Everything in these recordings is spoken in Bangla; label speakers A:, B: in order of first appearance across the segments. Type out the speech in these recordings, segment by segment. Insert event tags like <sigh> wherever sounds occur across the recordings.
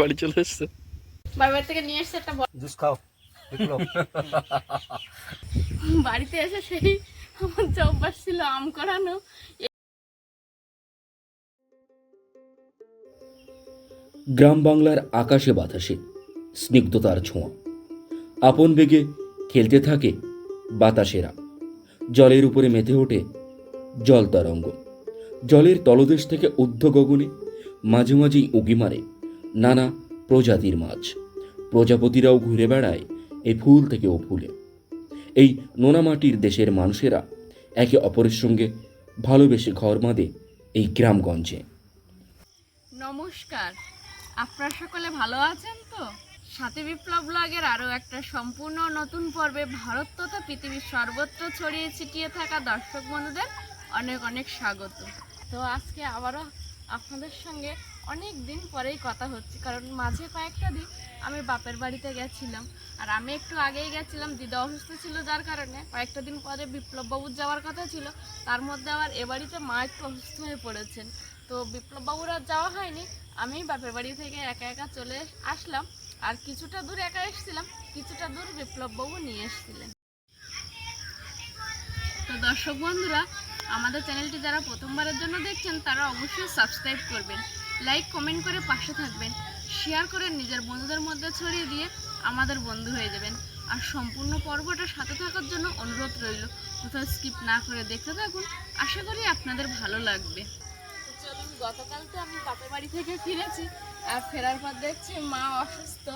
A: বাড়ি চলে এসছে।
B: বাবার থেকে নিয়ে এসছে একটা
C: জুস খাও
B: বাড়িতে এসে সেই আমার যে অভ্যাস ছিল আম করানো।
D: গ্রাম বাংলার আকাশে বাতাসে স্নিগ্ধতার ছোঁয়া। আপন বেগে খেলতে থাকে বাতাসেরা। জলের উপরে মেতে ওঠে জল তরঙ্গ। জলের তলদেশ থেকে ঊর্ধ্ব গগনে মাঝে মাঝেই উঁকি মারে নানা প্রজাতির মাছ। প্রজাপতিরাও ঘুরে বেড়ায় এই ফুল থেকে ও ফুলে। এই নোনামাটির দেশের মানুষেরা একে অপরের সঙ্গে ভালোবেসে ঘর বাঁধে এই গ্রামগঞ্জে।
B: নমস্কার। আপনারা সকলে ভালো আছেন তো? সাথে বিপ্লব ব্লগের আরও একটা সম্পূর্ণ নতুন পর্বে ভারত তথা পৃথিবীর সর্বত্র ছড়িয়ে ছিটিয়ে থাকা দর্শক বন্ধুদের অনেক অনেক স্বাগত। তো আজকে আবারও আপনাদের সঙ্গে অনেক দিন পরেই কথা হচ্ছে, কারণ মাঝে কয়েকটা দিন আমি বাপের বাড়িতে গেছিলাম। আর আমি একটু আগেই গেছিলাম, দিদা অসুস্থ ছিল যার কারণে। কয়েকটা দিন পরে বিপ্লববাবুর যাওয়ার কথা ছিল, তার মধ্যে আবার এ বাড়িতে মা একটু অসুস্থ হয়ে পড়েছেন। তো বিপ্লববাবুর আর যাওয়া হয়নি, আমি বাপের বাড়ি থেকে একা একা চলে আসলাম। আর কিছুটা দূর একা এসেছিলাম, কিছুটা দূর বিপ্লববাবু নিয়ে এসেছিলেন। তো দর্শক বন্ধুরা, আমাদের চ্যানেলটি যারা প্রথমবারের জন্য দেখছেন, তারা অবশ্যই সাবস্ক্রাইব করবেন। লাইক কমেন্ট করে পাশে থাকবেন। শেয়ার করে নিজের বন্ধুদের মধ্যে ছড়িয়ে দিয়ে আমাদের বন্ধু হয়ে যাবেন। আর সম্পূর্ণ পর্বটা সাথে থাকার জন্য অনুরোধ রইল। কোথাও স্কিপ না করে দেখতে থাকুন। আশা করি আপনাদের ভালো লাগবে। চলুন গতকাল তো আমি বাপের বাড়ি থেকে ফিরেছি আর ফেরার পর দেখছি মা অসুস্থ।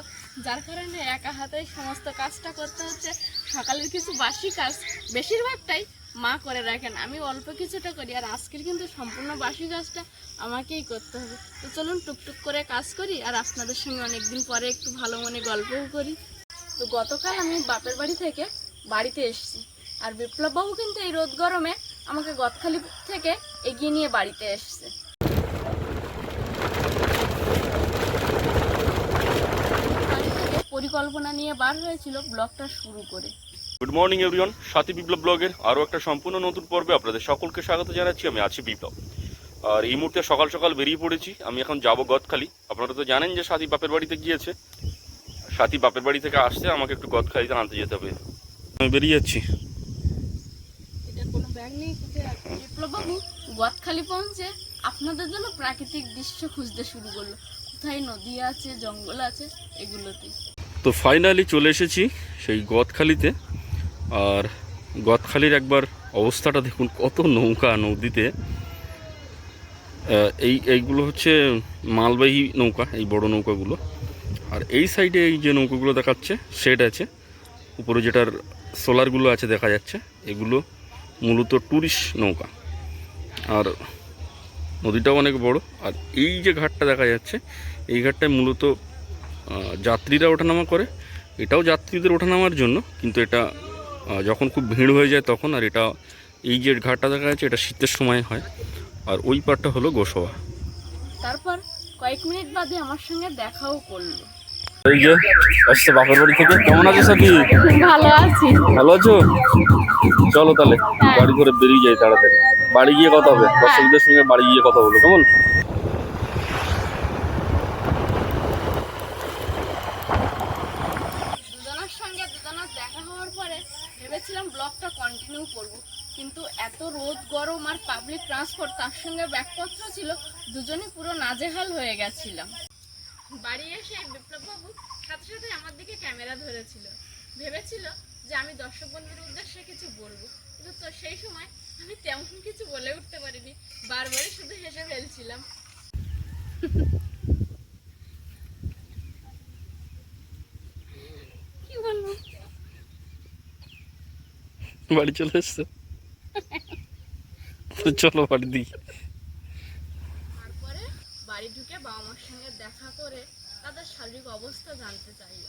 B: যার কারণে একা হাতে সমস্ত কাজটা করতে হচ্ছে। সকালের কিছু বাসি কাজ, বেশিরভাগটাই মা করে রাখেন। আমি অল্প কিছুটা করি, আর আজকের কিন্তু সম্পূর্ণ বাসি কাজটা আমাকেই করতে হবে। তো চলুন টুকটুক করে কাজ করি, আর আপনাদের সঙ্গে অনেকদিন পরে একটু ভালো মনে গল্পও করি। তো গতকাল আমি বাপের বাড়ি থেকে বাড়িতে এসেছি, আর বিপ্লববাবু কিন্তু এই রোদ গরমে আমাকে গদখালি থেকে এগিয়ে নিয়ে বাড়িতে এসছে। পরিকল্পনা নিয়ে বার হয়েছিল ব্লগটা শুরু করে।
A: গুড মর্নিং এভরিওয়ান সাথী বিপ্লব ব্লগের আরও একটা সম্পূর্ণ নতুন পর্বে আপনাদের সকলকে স্বাগত জানাচ্ছি। আমি আছি বিপ্লব। আর এই মুহূর্তে সকাল সকাল বেরিয়ে পড়েছি। আমি এখন যাব গদখালি। আপনারা তো জানেন যে সাথী বাপের বাড়িতে গিয়েছে। সাথী বাপের বাড়ি থেকে আসতে আমাকে একটু গদখালিতে আনতে যেতে হবে। আমি বেরিয়ে যাচ্ছি?
B: বিপ্লববাবু। গদখালি পৌঁছে আপনাদের জন্য প্রাকৃতিক দৃশ্য খুঁজতে শুরু করল। কোথায় নদী আছে জঙ্গল আছে এগুলোতে
A: তো ফাইনালি চলে এসেছি সেই গদখালিতে। আর গদখালির একবার অবস্থাটা দেখুন, কত নৌকা নদীতে। এই, এইগুলো হচ্ছে মালবাহী নৌকা, এই বড় নৌকাগুলো। আর এই সাইডে এই যে নৌকাগুলো দেখাচ্ছে, শেড আছে। উপরে যেটার সোলারগুলো আছে দেখা যাচ্ছে, এগুলো মূলত ট্যুরিস্ট নৌকা। আর নদীটাও অনেক বড়। আর এই যে ঘাটটা দেখা যাচ্ছে, এই ঘাটটায় মূলত যাত্রীরা ওঠানামা করে। এটাও যাত্রীদের ওঠানামার জন্য, কিন্তু এটা যখন খুব ভিড় হয়ে যায় তখন আর এটা এই যে ঘাটটা দেখা যাচ্ছে এটা শীতের সময় হয়। আর ওই পারটা হলো গোসবা।
B: তারপর কয়েক মিনিট বাদে আমার সঙ্গে দেখাও করল।
A: এই যে আসছে বাপের বাড়ি থেকে। কেমন আছো সাথী
B: ভালো আছি।
A: ভালো আছো? চলো তাহলে বাড়ি করে বেরিয়ে যাই তাড়াতাড়ি। বাড়ি গিয়ে কথা হবে। দর্শকদের সঙ্গে বাড়ি গিয়ে কথা বলব কেমন
B: দুজনের সঙ্গে দুজনের দেখা হওয়ার পরে ভেবেছিলাম ব্লগটা কন্টিনিউ করব কিন্তু এত রোদ, গরম আর পাবলিক ট্রান্সপোর্ট তার সঙ্গে ব্যাগপত্র ছিল, দুজনই পুরো নাজেহাল হয়ে গেছিলাম। বাড়ি এসে বিপ্লববাবু সাথে সাথে আমার দিকে ক্যামেরা ধরেছিল। ভেবেছিল যে আমি দর্শক বন্ধুর উদ্দেশ্যে কিছু বলব, কিন্তু তো সেই সময় আমি তেমন কিছু বলে উঠতে পারিনি, বারবারই শুধু হেসে ফেলছিলাম।
A: বাড়ি চলে এসছে। তো চলো বাড়ি দিকে
B: তারপরে বাড়ি ঢুকে বাবা মার সঙ্গে দেখা করে তাদের শারীরিক অবস্থা জানতে চাইলো।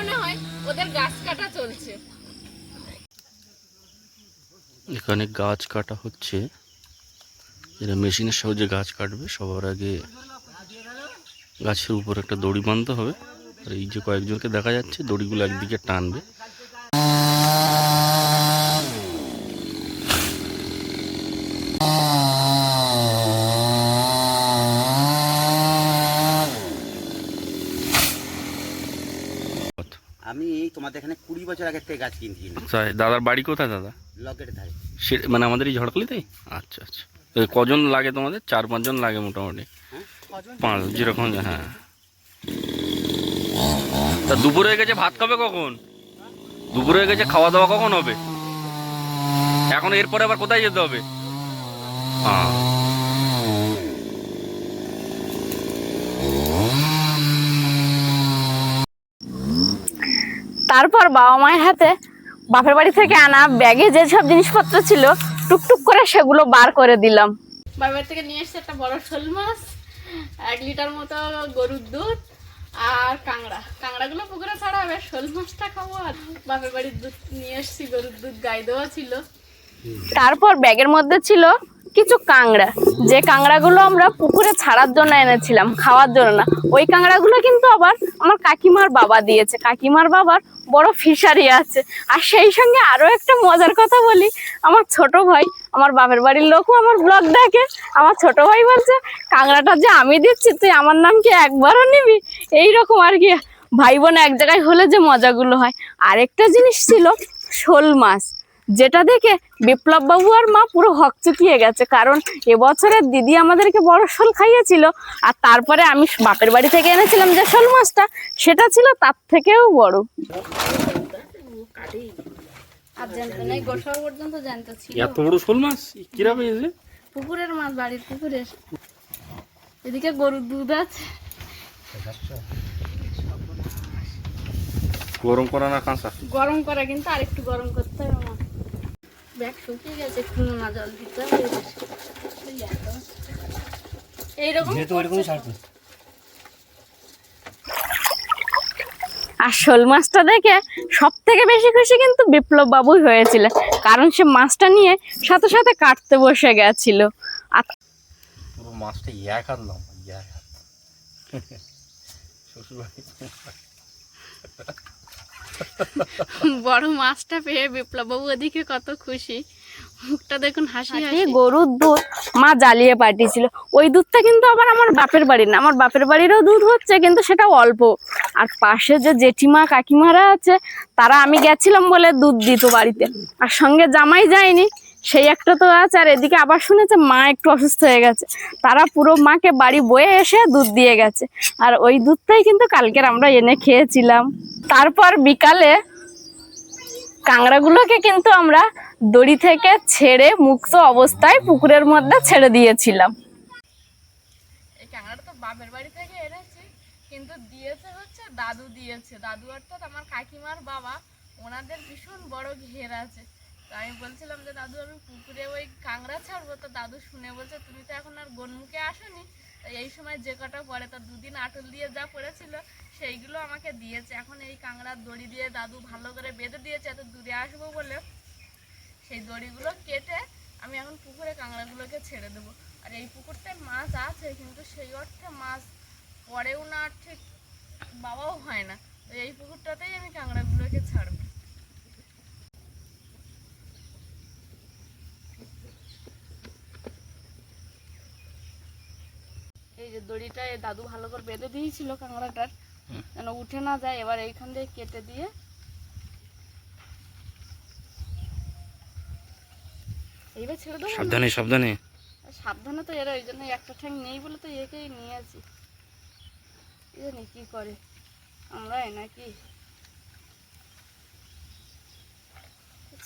B: মনে হয় ওদের গাছ কাটা চলছে।
A: এখানে গাছ কাটা হচ্ছে। এরা মেশিনের সাহায্যে গাছ কাটবে। সবার আগে গাছের উপর একটা দড়ি বাঁধতে হবে। আর এই যে কয়েকজনকে দেখা যাচ্ছে দড়িগুলো একদিকে টানবে।
C: তোমাদের এখানে কুড়ি বছর আগের থেকে গাছ কিনতে কিনে
A: তাই দাদার বাড়ি কোথায় দাদা?
C: লকেট ধারে।
A: সে মানে আমাদের এই ঝড়খালিতেই? আচ্ছা আচ্ছা। তো কজন লাগে তোমাদের? চার পাঁচজন লাগে মোটামুটি?
C: হ্যাঁ
A: পাঁচ যেরকম হ্যাঁ। তা দুপুরে হয়ে গেছে ভাত খাবে কখন? দুপুরে হয়ে গেছে খাওয়া দাওয়া কখন হবে? এখন এরপরে আবার কোথায় যেতে হবে? হ্যাঁ।
B: তারপর বাবা মায়ের হাতে বাপের বাড়ি থেকে আনা ব্যাগে যেসব জিনিসপত্র ছিল টুকটুক করে সেগুলো বার করে দিলাম। বাপের থেকে নিয়ে এসছে একটা বড় শোল মাছ এক লিটার মতো গরুর দুধ আর কাঁকড়া। কাঁংড়াগুলো পুকুরে ছাড়া হবে শোল মাছটা খাব আর বাপের বাড়ির দুধ নিয়ে এসছি গরুর দুধ গাই দেওয়া ছিল। তারপর ব্যাগের মধ্যে ছিল কিছু কাঁংড়া যে কাঁংড়াগুলো আমরা পুকুরে ছাড়ার জন্য এনেছিলাম, খাওয়ার জন্য না। ওই কাঁংড়াগুলো কিন্তু আবার আমার কাকিমার বাবা দিয়েছে। কাকিমার বাবার বড় ফিশারি আছে। আর সেই সঙ্গে আরও একটা মজার কথা বলি। আমার ছোট ভাই, আমার বাপের বাড়ির লোকও আমার ব্লগ দেখে। আমার ছোট ভাই বলছে কাঁংড়াটা যে আমি দিচ্ছি, তুই আমার নাম কি একবারও নিবি? এইরকম আর কি। ভাই বোন এক জায়গায় হলে যে মজাগুলো হয়। আরেকটা জিনিস ছিল শোল মাছ। যেটা দেখে বিপ্লব বাবু আর মা পুরো হকচকিয়ে গেছে। কারণ এবছরের দিদি আমাদেরকে বড় শোল খাইয়েছিল আর তারপরে আমি বাপের বাড়ি থেকে এনেছিলাম যে শোল মাছটা সেটা ছিল তার থেকেও বড়। আর জানতো না গোসা পর্যন্ত জানতো ছিল।
A: এত বড় শোল মাছ? কিরা পেয়েছে
B: পুকুরের মাছ বাড়ির পুকুরের। এদিকে গরুর দুধ আছে।
A: গরম করা না কাঁচা?
B: গরম করা কিন্তু আর একটু গরম করতে হবে ব্যাগ শুকিয়ে গেছে একটু নোনা জল দিতে হবে এইরকম আর শোল মাছটা দেখে সব থেকে বেশি খুশি কিন্তু বিপ্লব বাবুই হয়েছিল কারণ সে মাছটা নিয়ে সাথে সাথে কাটতে বসে গেছিল। আর
A: পুরো মাছটা এক হাত লম্বা এক হাত। শ্বশুরবাড়ি <laughs>
B: বড় মাছটা পেয়ে বিপ্লব বাবু ওদিকে কত খুশি। মুখটা দেখুন হাসি হাসি। গরুর দুধ মা জ্বালিয়ে পাঠিয়েছিল। ওই দুধটা কিন্তু আবার আমার বাপের বাড়ির না আমার বাপের বাড়িরও দুধ হচ্ছে কিন্তু সেটা অল্প। আর পাশে যে জেঠিমা কাকিমারা আছে তারা আমি গেছিলাম বলে দুধ দিত বাড়িতে। আর সঙ্গে জামাই যায়নি সেই একটা তো আছে, আর এদিকে আবার শুনেছে মা একটু অসুস্থ হয়ে গেছে। তারা পুরো মাকে বাড়ি বয়ে এসে দুধ দিয়ে গেছে। আর ওই দুধটাই কিন্তু কালকের আমরা এনে খেয়েছিলাম। তারপর বিকালে কাঁকড়াগুলোকে কিন্তু আমরা দড়ি থেকে ছেড়ে মুক্ত অবস্থায় পুকুরের মধ্যে ছেড়ে দিয়েছিলাম। কিন্তু দিয়েছে হচ্ছে দাদু দিয়েছে। দাদু অর্থাৎ আমার কাকিমার বাবা, ওনাদের ভীষণ বড় ঘের আছে। আমি বলছিলাম যে, দাদু, আমি পুকুরে ওই কাঁকড়া ছাড়বো। তো দাদু শুনে বলছে, তুমি তো এখন আর গনমুখে আসোনি। এই সময় যে কটা পরে তো দুদিন আটল দিয়ে যা পড়েছিল, সেইগুলো আমাকে দিয়েছে। এখন এই কাঁকড়ার দড়ি দিয়ে দাদু ভালো করে বেঁধে দিয়েছে, এত দূরে আসব বলে। সেই দড়িগুলো কেটে আমি এখন পুকুরে কাঁকড়াগুলোকে ছেড়ে দেবো। আর এই পুকুরটায় মাছ আছে, কিন্তু সেই অর্থে মাছ পরেও না ঠিক বাবাও হয় না। এই পুকুরটাতেই আমি কাঁকড়াগুলোকে ছাড়বো। দড়িটায় দাদু ভালো করে বেঁধে দিয়েছিল কাঁকড়াটার। যেন উঠে না যায় এবার এইখান দিয়ে কেটে দিয়ে এইবার ছেড়ে দেবো
A: সাবধানে সাবধানে।
B: সাবধানে তো এরা ওই জন্য একটা ঠ্যাং নেই বলে তো একেই নিয়েছি কি জানি কি করে নাকি?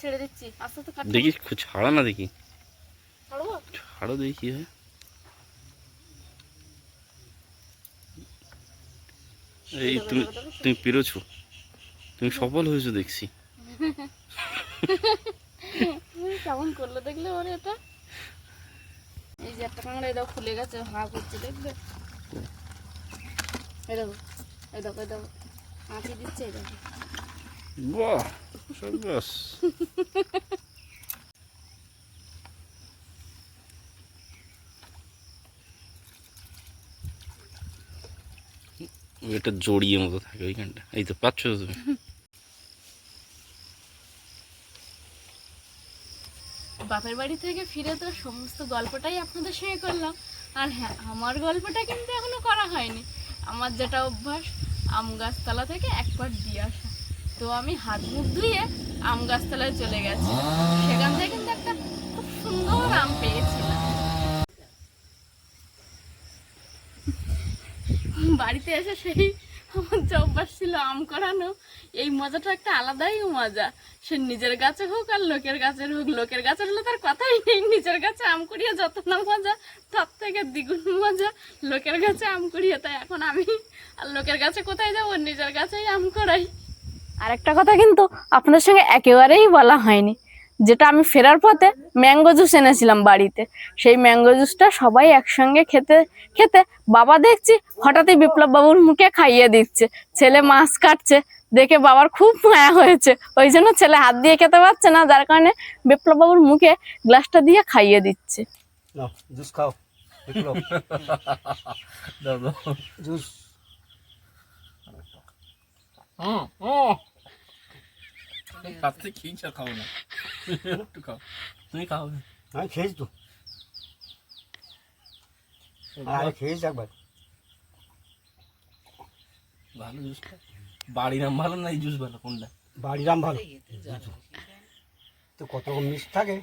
B: ছেড়ে দিচ্ছি আস্তে
A: দেখি ছাড়া না দেখি। ছাড়ো দেখি কি হয়। এই তুমি তুমি পেরেছ? তুমি সফল হয়েছো দেখছি।
B: কেমন করল দেখলে ওরে এটা এই যে একটা কাঁকড়া এটাও খুলে গেছে হা করছে দেখবে এই দেখো এই দেখো এই দেখো আঁচি দিচ্ছে এই দেখো।
A: বাহ এটা জড়িয়ে মতো থাকে ওইখানটা। এই তো পাচ্ছ তুমি?
B: বাপের বাড়ি থেকে ফিরে তো সমস্ত গল্পটাই আপনাদের সঙ্গে করলাম। আর হ্যাঁ আমার গল্পটা কিন্তু এখনও করা হয়নি। আমার যেটা অভ্যাস, আম গাছতলা থেকে একবার দিয়ে আসা। তো আমি হাত মুখ ধুয়ে আম গাছতলায় চলে গেছি। সেখান থেকে কিন্তু একটা খুব সুন্দর আম পেয়েছিলাম বাড়িতে এসে সেই আমার যে ছিল আম করানো। এই মজাটা একটা আলাদাই মজা। সে নিজের গাছে হোক আর লোকের গাছের হোক, লোকের গাছের হলে তার কথাই নেই। নিজের গাছে আম কুড়িয়ে যত না মজা, তার থেকে দ্বিগুণ মজা। লোকের গাছে আম কুড়িয়ে, তাই এখন আমি আর লোকের গাছে কোথায় যাব? নিজের গাছেই আম করাই। আর একটা কথা কিন্তু আপনাদের সঙ্গে একেবারেই বলা হয়নি। যেটা আমি ফেরার পথে ম্যাঙ্গো জুস এনেছিলাম বাড়িতে। সেই ম্যাঙ্গো জুসটা সবাই একসঙ্গে খেতে খেতে বাবা দেখছি হঠাৎই বিপ্লব বাবুর মুখে খাইয়ে দিচ্ছে। ছেলে মাছ কাটছে দেখে বাবার খুব মায়া হয়েছে। ওই জন্য ছেলে হাত দিয়ে খেতে পারছে না যার কারণে বিপ্লব বাবুর মুখে গ্লাসটা দিয়ে খাইয়ে দিচ্ছে।
C: জুস খাও জুস।
A: কাছে খেয়ে চা খাও না একটু খাও তুমি খাও
C: আমি খেয়েছি তো আরে খেয়েছি একবার
A: ভালো জুসটা বাড়ির আম ভালো না এই জুস ভালো কোনটা
C: বাড়ির আম ভালো তো কত রকম মিষ্টি থাকে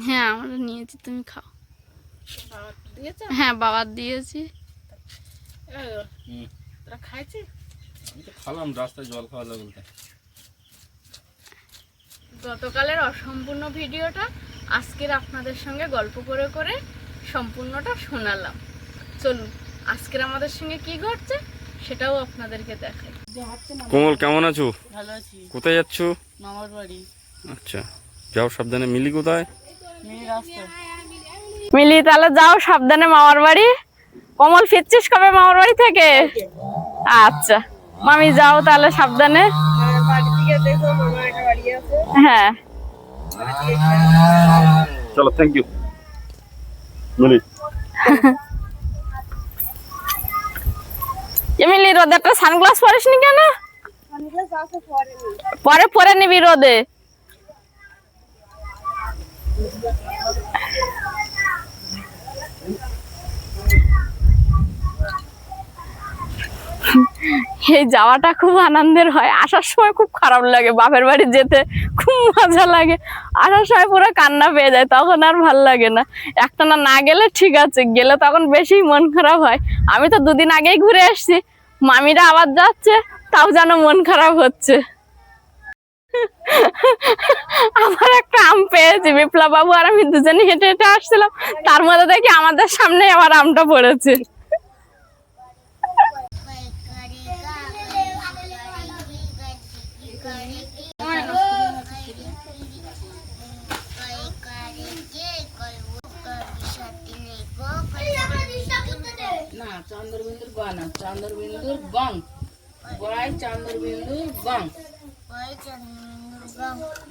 B: হ্যাঁ আমরা নিয়েছি তুমি খাও হ্যাঁ বাবার দিয়েছি
A: আমি তো খালাম রাস্তায় জল খাওয়া যাবে বলতে
B: গতকালের অসম্পূর্ণ ভিডিওটা আজকের আপনাদের সঙ্গে গল্প করে করে সম্পূর্ণটা শোনালাম। চলুন আজকের আমাদের সঙ্গে কি ঘটছে সেটাও আপনাদেরকে দেখাই।
A: কোমল কেমন আছো?
E: ভালো আছি।
A: কোথায় যাচ্ছ?
E: মামার বাড়ি।
A: আচ্ছা যাও সাবধানে। মিলি কোথায়?
B: মিলি তাহলে যাও সাবধানে মামার বাড়ি। কমল ফিরছিস কবে মামার বাড়ি থেকে? আচ্ছা মামি যাও তাহলে সাবধানে। হ্যাঁ।
A: চলো থ্যাংক ইউ মিলি।
B: এমনি রোদে একটা সানগ্লাস পরিসনি কেন? পরে পরে নিবি রোদে। এই যাওয়াটা খুব আনন্দের হয়। আসার সময় খুব খারাপ লাগে, বাপের বাড়ি যেতে খুব মজা লাগে। আসার সময় পুরো কান্না পেয়ে যায়, তখন আর ভালো লাগে না। একটা না না গেলে ঠিক আছে, গেলে তখন বেশি মন খারাপ হয়। আমি তো দুদিন আগেই ঘুরে এসেছি মামিরা আবার যাচ্ছে, তাও যেন মন খারাপ হচ্ছে। আমার একটা আম পেয়েছি বিপ্লব বাবু আর আমি দুজনে হেঁটে হেঁটে আসছিলাম। তার মধ্যে দেখি আমাদের সামনে আবার আমটা পড়েছে।
E: চন্দ্রবিন্দুর গ না চন্দ্রবিন্দুর গং। গয় চন্দ্রবিন্দুর গং।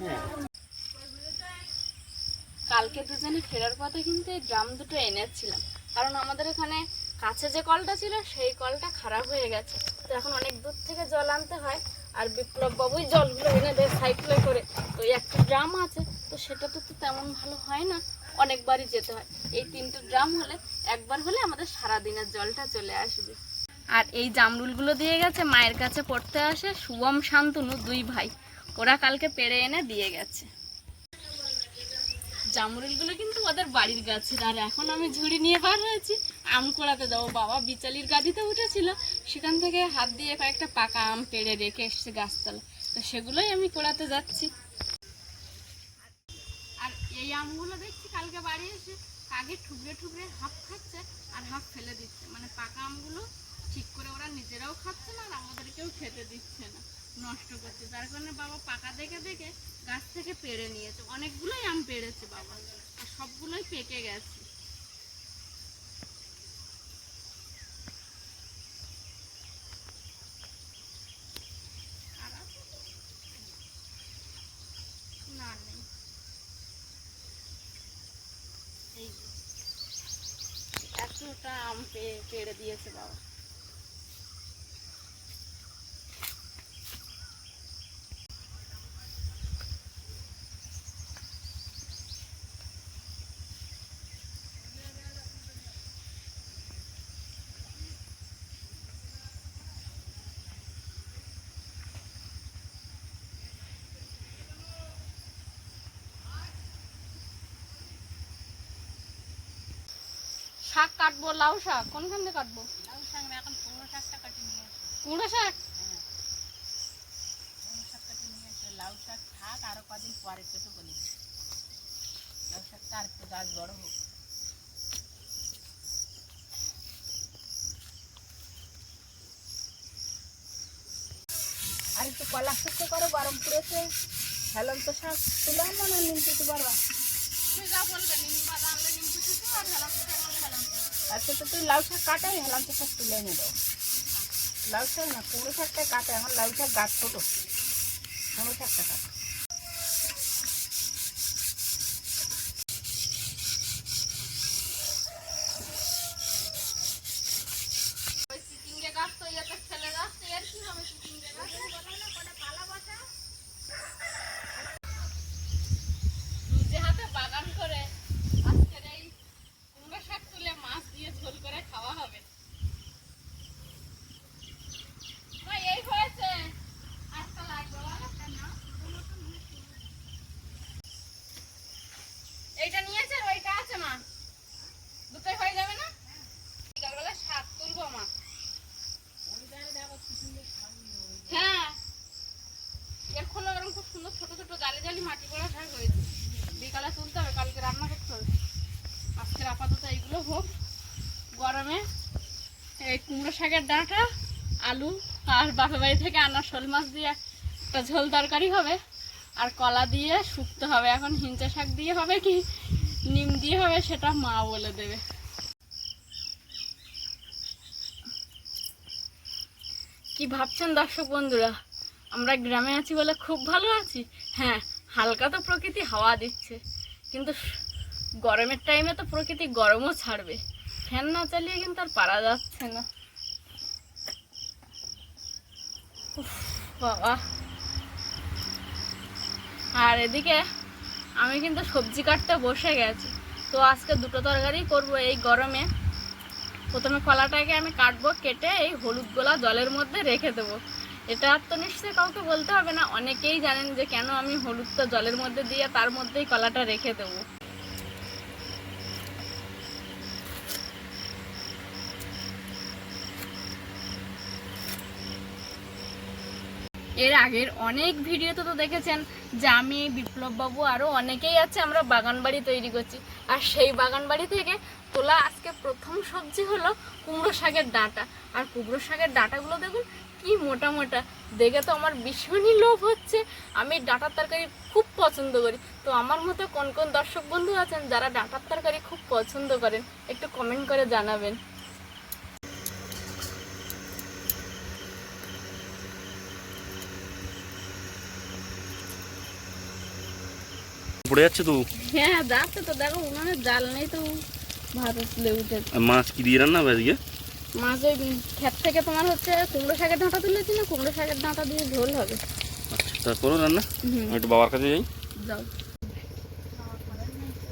E: হ্যাঁ।
B: কালকে দুজনে ফেরার পথে কিন্তু এই ড্রাম দুটো এনেছিলাম। কারণ আমাদের এখানে কাছে যে কলটা ছিল সেই কলটা খারাপ হয়ে গেছে। তো এখন অনেক দূর থেকে জল আনতে হয় আর বিপ্লব বাবুই জলগুলো এনে দেয় সাইকেলে করে। তো একটা ড্রাম আছে তো সেটা তো তো তেমন ভালো হয় না। অনেকবারই যেতে হয়। এই তিনটে ড্রাম হলে একবার হলে আমাদের সারা দিনের জলটা চলে আসবে। আর এই জামরুলগুলো দিয়ে গেছে মায়ের কাছে পড়তে আসে শুভম শান্তনু দুই ভাই। ওরা কালকে পেড়ে এনে দিয়ে গেছে। জামরুলগুলো কিন্তু ওদের বাড়ির গাছের। আর এখন আমি ঝুড়ি নিয়ে বার হয়েছি আম কোড়াতে যাব। বাবা বিচালির গাড়িতে উঠেছিল সেখান থেকে হাত দিয়ে কয়েকটা পাকা আম পেড়ে রেখে এসছে গাছতলা তো সেগুলোই আমি কোড়াতে যাচ্ছি। এই আমগুলো দেখছি কালকে বাড়ি এসে কাকে ঠুকরে ঠুকরে হাফ খাচ্ছে আর হাফ ফেলে দিচ্ছে। মানে পাকা আমগুলো ঠিক করে ওরা নিজেরাও খাচ্ছে না আর আমাদেরকেও খেতে দিচ্ছে না, নষ্ট করছে। যার কারণে বাবা পাকা দেখে দেখে গাছ থেকে পেড়ে নিয়েছে। অনেকগুলোই আম পেড়েছে বাবা। আর সবগুলোই পেকে গেছে আর আছে? না নেই এই যে। এতটা আম পেড়ে দিয়েছে বাবা। শাক কাটবো লাউ শাক? কোনখান থেকে কাটবো?
E: লাউ শাক না এখন কুমড়ো শাকটা কাটি নিয়ে আসো
B: কুমড়ো শাক?
E: কুমড়ো শাক কাটি নিয়ে আসো লাউ শাক থাক আরও কদিন পরে কেটে বলি। লাউ শাকটা আর একটু গাছ বড় হোক। আর একটু কলা শুক্তো করো গরম পড়েছে হেলন্ত শাক তুলে আনো না নিম পারবা
B: তুমি যা বলবে নিম পাতা আনলে নিম আর হেলাম
E: আচ্ছা তো তুই লাউ শাক কাটাই লাউ শাক তুলে এনে দাও লাউ শাক না, কুমড়ো শাকটা কাটা, এখন লাউ শাক গাছ ছোটো। কুমড়ো শাকটা কাটা
B: ওই চিচিঙ্গে গাছ তো ইয়েতে ফেলে যাচ্ছে এর কি হবে চিচিঙ্গে গাছ নিজে হাতে বাগান করে আজকের এই কুমড়ো শাক তুলে মাছ দিয়ে ঝোল করে খাওয়া হবে মা, এই হয়েছে আজকে লাগবে বলো? এইটা নিয়েছে আর ওইটা আছে মা দুটোই হয়ে যাবে না বিকালবেলা শাক তুলবো মা হ্যাঁ এখন এরকম খুব সুন্দর ছোট ছোট জালি জালি মাটি করা শাক হয়েছে বিকালে তুলতে হবে কালকে রান্না করতে হবে আজকের আপাতত এইগুলো হোক। গরমে এই কুমড়ো শাকের ডাঁটা, আলু আর বাপের বাড়ি থেকে আনা শোল মাছ দিয়ে একটা ঝোল তরকারি হবে। আর কলা দিয়ে শুকতে হবে। এখন হিঞ্চা শাক দিয়ে হবে কি? নিম দিয়ে হবে সেটা মা বলে দেবে। কি ভাবছেন দর্শক বন্ধুরা? আমরা গ্রামে আছি বলে খুব ভালো আছি। হ্যাঁ হালকা তো প্রকৃতি হাওয়া দিচ্ছে। কিন্তু গরমের টাইমে তো প্রকৃতি গরমও ছাড়বে। ফ্যান না চালিয়ে কিন্তু আর পারা যাচ্ছে না। বাবা। আর এদিকে আমি কিন্তু সবজি কাটতে বসে গেছি। তো আজকে দুটো তরকারি করব এই গরমে। প্রথমে কলাটাকে আমি কাটবো, কেটে এই হলুদ গোলা জলের মধ্যে রেখে দেবো। এটা তো নিশ্চয়ই কাউকে বলতে হবে না, অনেকেই জানেন যে কেন আমি হলুদটা জলের মধ্যে দিয়ে তার মধ্যেই কলাটা রেখে দেবো। এর আগের অনেক ভিডিওতে তো দেখেছেন, যে আমি বিপ্লব বাবু আরও অনেকেই আছে আমরা বাগান বাড়ি তৈরি করছি। আর সেই বাগান বাড়ি থেকে তোলা আজকে প্রথম সবজি হলো কুমড়ো শাকের ডাঁটা। আর কুমড়ো শাকের ডাঁটাগুলো দেখুন, কি মোটা মোটা। দেখে তো আমার ভীষণই লোভ হচ্ছে। আমি ডাঁটার তরকারি খুব পছন্দ করি। তো আমার মতো কোন কোন দর্শক বন্ধু আছেন যারা ডাঁটার তরকারি খুব পছন্দ করেন, একটু কমেন্ট করে জানাবেন।
A: পড়ে যাচ্ছে তো।
B: হ্যাঁ যাচ্ছে তো। দেখো উনানের জাল নেই তো। ভাত তুলে উঠে
A: মাছ কি দিয়ে রান্না হবে আজকে?
B: মাছ ওই ক্ষেত থেকে তোমার হচ্ছে কুমড়ো শাকের ডাঁটা তুলেছি না কুমড়ো শাকের ডাঁটা দিয়ে ঝোল হবে।
A: আচ্ছা তা করো রান্না?
B: হুম।
A: একটু বাবার কাছে যাই।
B: যাও।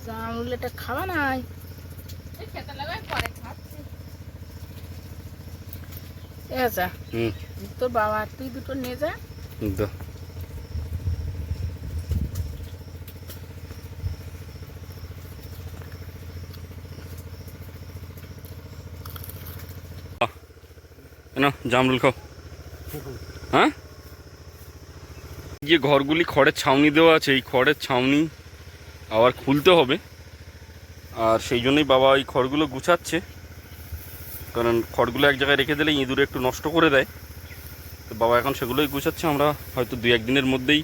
B: জামরুলেটা খাওয়া নাই। খেতে লাগাই পরে খাচ্ছি।
A: হুম।
B: তোর বাবা তুই দুটো নিয়ে যা।
A: দাও না জামরুল খাও। হ্যাঁ? যে ঘরগুলি খড়ের ছাউনি দেওয়া আছে এই খড়ের ছাউনি আবার খুলতে হবে। আর সেই জন্যই বাবা এই খড়গুলো গুছাচ্ছে। কারণ খড়গুলো এক জায়গায় রেখে দিলে ইঁদুরে একটু নষ্ট করে দেয়। তো বাবা এখন সেগুলোই গুছাচ্ছে আমরা হয়তো দুই একদিনের মধ্যেই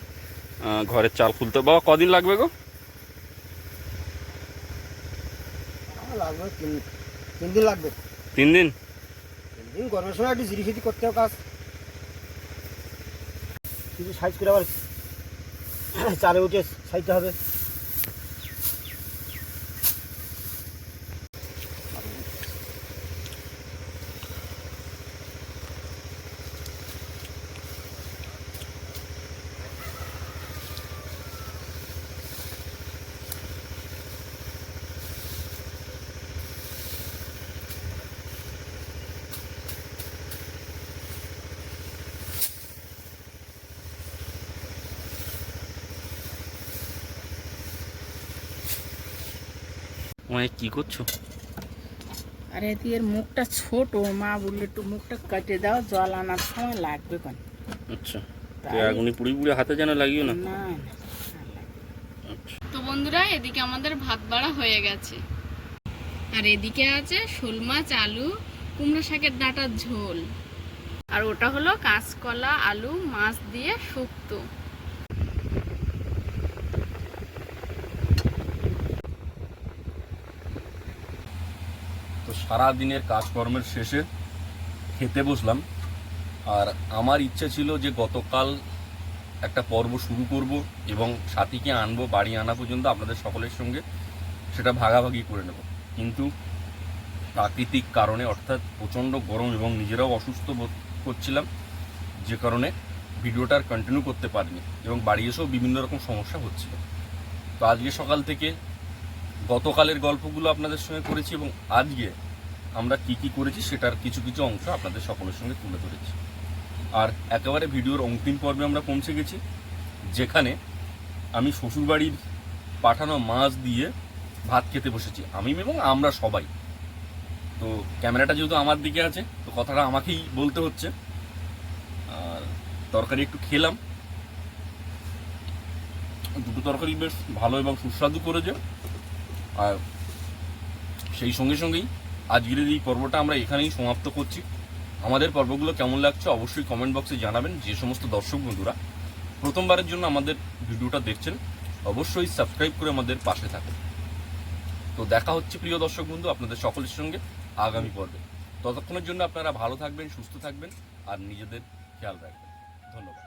A: ঘরের চাল খুলতে বাবা কদিন লাগবে গো?
C: লাগবে তিন দিন লাগবে।
A: তিন দিন?
C: দিন গরমের সময় একটু জিরিফিটি করতে হবে কাজ। কিছু সাইজ করে আবার চারে উঠে সাইজতে হবে।
A: ওই কি করছ?
E: আর মুখটা ছোট মা বললে একটু মুখটা কেটে দাও জল আনার সময় লাগবে কেন?
A: আচ্ছা। তো? এখনই পুড়ি পুড়ি হাতে যেন লাগিও না
E: না না।
A: আচ্ছা।
B: তো বন্ধুরা এদিকে আমাদের ভাত বাড়া হয়ে গেছে। আর এদিকে আছে শোল মাছ আলু কুমড়ো শাকের ডাঁটার ঝোল। আর ওটা হলো কাঁচকলা আলু মাছ দিয়ে শুক্তো
A: তো সারা দিনের কাজকর্মের শেষে খেতে বসলাম। আর আমার ইচ্ছা ছিল যে গতকাল একটা পর্ব শুরু করব এবং সাথীকে আনব, বাড়ি আনা পর্যন্ত আপনাদের সকলের সঙ্গে সেটা ভাগাভাগি করে নেব। কিন্তু প্রাকৃতিক কারণে, অর্থাৎ প্রচণ্ড গরম এবং নিজেরাও অসুস্থ বোধ করছিলাম, যে কারণে ভিডিওটা আর কন্টিনিউ করতে পারিনি এবং বাড়ি এসেও বিভিন্ন রকম সমস্যা হচ্ছিল। তো আজকে সকাল থেকে গতকালের গল্পগুলো আপনাদের সঙ্গে করেছি এবং আজকে আমরা কি কি করেছি সেটার কিছু কিছু অংশ আপনাদের সকলের সঙ্গে তুলে ধরেছি। আর একেবারে ভিডিওর অন্তিম পর্বে আমরা পৌঁছে গেছি, যেখানে আমি শ্বশুরবাড়ির পাঠানো মাছ দিয়ে ভাত খেতে বসেছি। আমি এবং আমরা সবাই। তো ক্যামেরাটা যেহেতু আমার দিকে আছে, তো কথাটা আমাকেই বলতে হচ্ছে। আর তরকারি একটু খেলাম। দুটো তরকারি বেশ ভালো এবং সুস্বাদু করেছে। আর সেই সঙ্গে সঙ্গেই আজকের এই পর্বটা আমরা এখানেই সমাপ্ত করছি। আমাদের পর্বগুলো কেমন লাগছে অবশ্যই কমেন্ট বক্সে জানাবেন, যে সমস্ত দর্শক বন্ধুরা। প্রথমবারের জন্য আমাদের ভিডিওটা দেখছেন, অবশ্যই সাবস্ক্রাইব করে আমাদের পাশে থাকুন। তো দেখা হচ্ছে, প্রিয় দর্শক বন্ধু, আপনাদের সকলের সঙ্গে আগামী পর্বে। ততক্ষণের জন্য আপনারা ভালো থাকবেন, সুস্থ থাকবেন, আর নিজেদের খেয়াল রাখবেন। ধন্যবাদ।